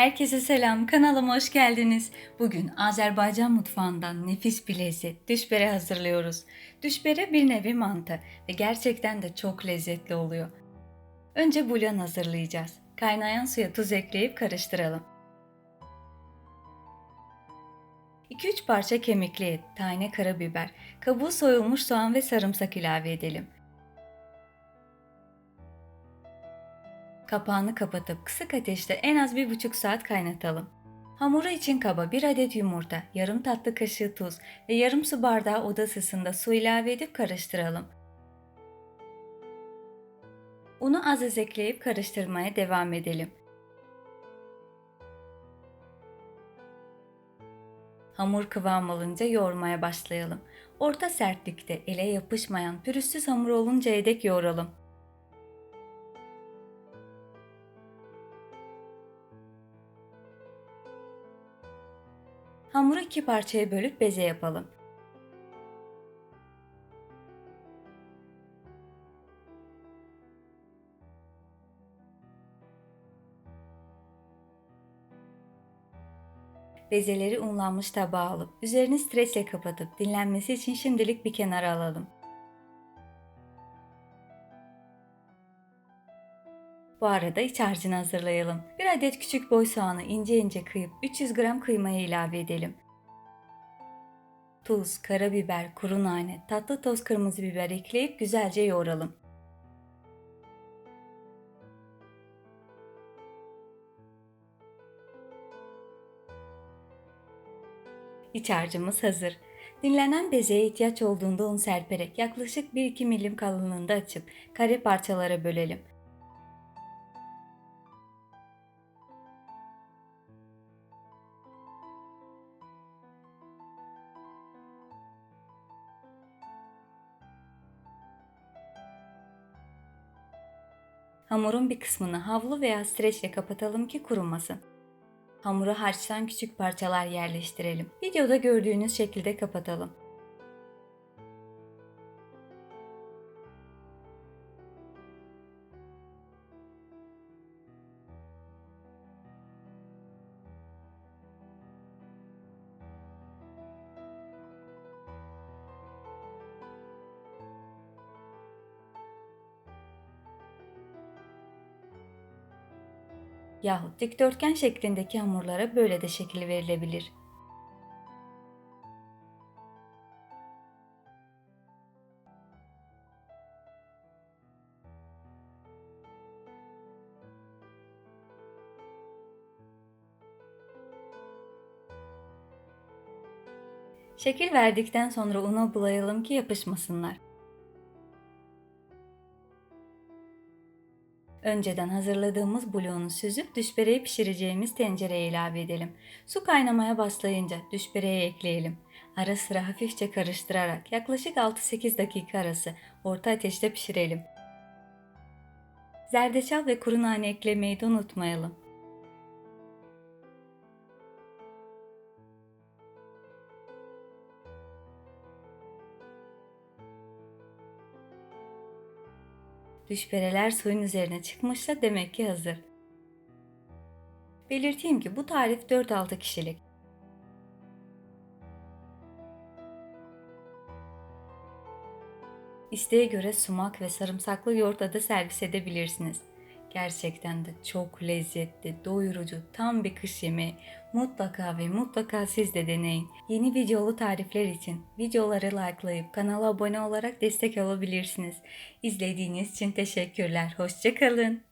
Herkese selam, kanalıma hoş geldiniz. Bugün Azerbaycan mutfağından nefis bir lezzet, düşbere hazırlıyoruz. Düşbere bir nevi mantı ve gerçekten de çok lezzetli oluyor. Önce bulyon hazırlayacağız. Kaynayan suya tuz ekleyip karıştıralım. 2-3 parça kemikli et, tane karabiber, kabuğu soyulmuş soğan ve sarımsak ilave edelim. Kapağını kapatıp kısık ateşte en az bir buçuk saat kaynatalım. Hamuru için kaba bir adet yumurta, yarım tatlı kaşığı tuz ve yarım su bardağı oda ısısında su ilave edip karıştıralım. Unu az az ekleyip karıştırmaya devam edelim. Hamur kıvam alınca yoğurmaya başlayalım. Orta sertlikte ele yapışmayan pürüzsüz hamur oluncaya dek yoğuralım. Hamuru iki parçaya bölüp beze yapalım. Bezeleri unlanmış tabağa alıp üzerini streçle kapatıp dinlenmesi için şimdilik bir kenara alalım. Bu arada iç harcını hazırlayalım. Bir adet küçük boy soğanı ince ince kıyıp 300 gram kıymaya ilave edelim. Tuz, karabiber, kuru nane, tatlı toz kırmızı biber ekleyip güzelce yoğuralım. İç harcımız hazır. Dinlenen bezeye ihtiyaç olduğunda un serperek yaklaşık 1-2 milim kalınlığında açıp kare parçalara bölelim. Hamurun bir kısmını havlu veya streçle kapatalım ki kurumasın. Hamuru harçtan küçük parçalar yerleştirelim. Videoda gördüğünüz şekilde kapatalım. Yahut dikdörtgen şeklindeki hamurlara böyle de şekil verilebilir. Şekil verdikten sonra una bulayalım ki yapışmasınlar. Önceden hazırladığımız bulyonu süzüp düşbereyi pişireceğimiz tencereye ilave edelim. Su kaynamaya başlayınca düşbereye ekleyelim. Ara sıra hafifçe karıştırarak yaklaşık 6-8 dakika arası orta ateşte pişirelim. Zerdeçal ve kuru nane eklemeyi de unutmayalım. Düşbereler suyun üzerine çıkmışsa demek ki hazır. Belirteyim ki bu tarif 4-6 kişilik. İsteğe göre sumak ve sarımsaklı yoğurtla da servis edebilirsiniz. Gerçekten de çok lezzetli, doyurucu, tam bir kış yemeği. Mutlaka ve mutlaka siz de deneyin. Yeni videolu tarifler için videoları likelayıp kanala abone olarak destek olabilirsiniz. İzlediğiniz için teşekkürler. Hoşçakalın.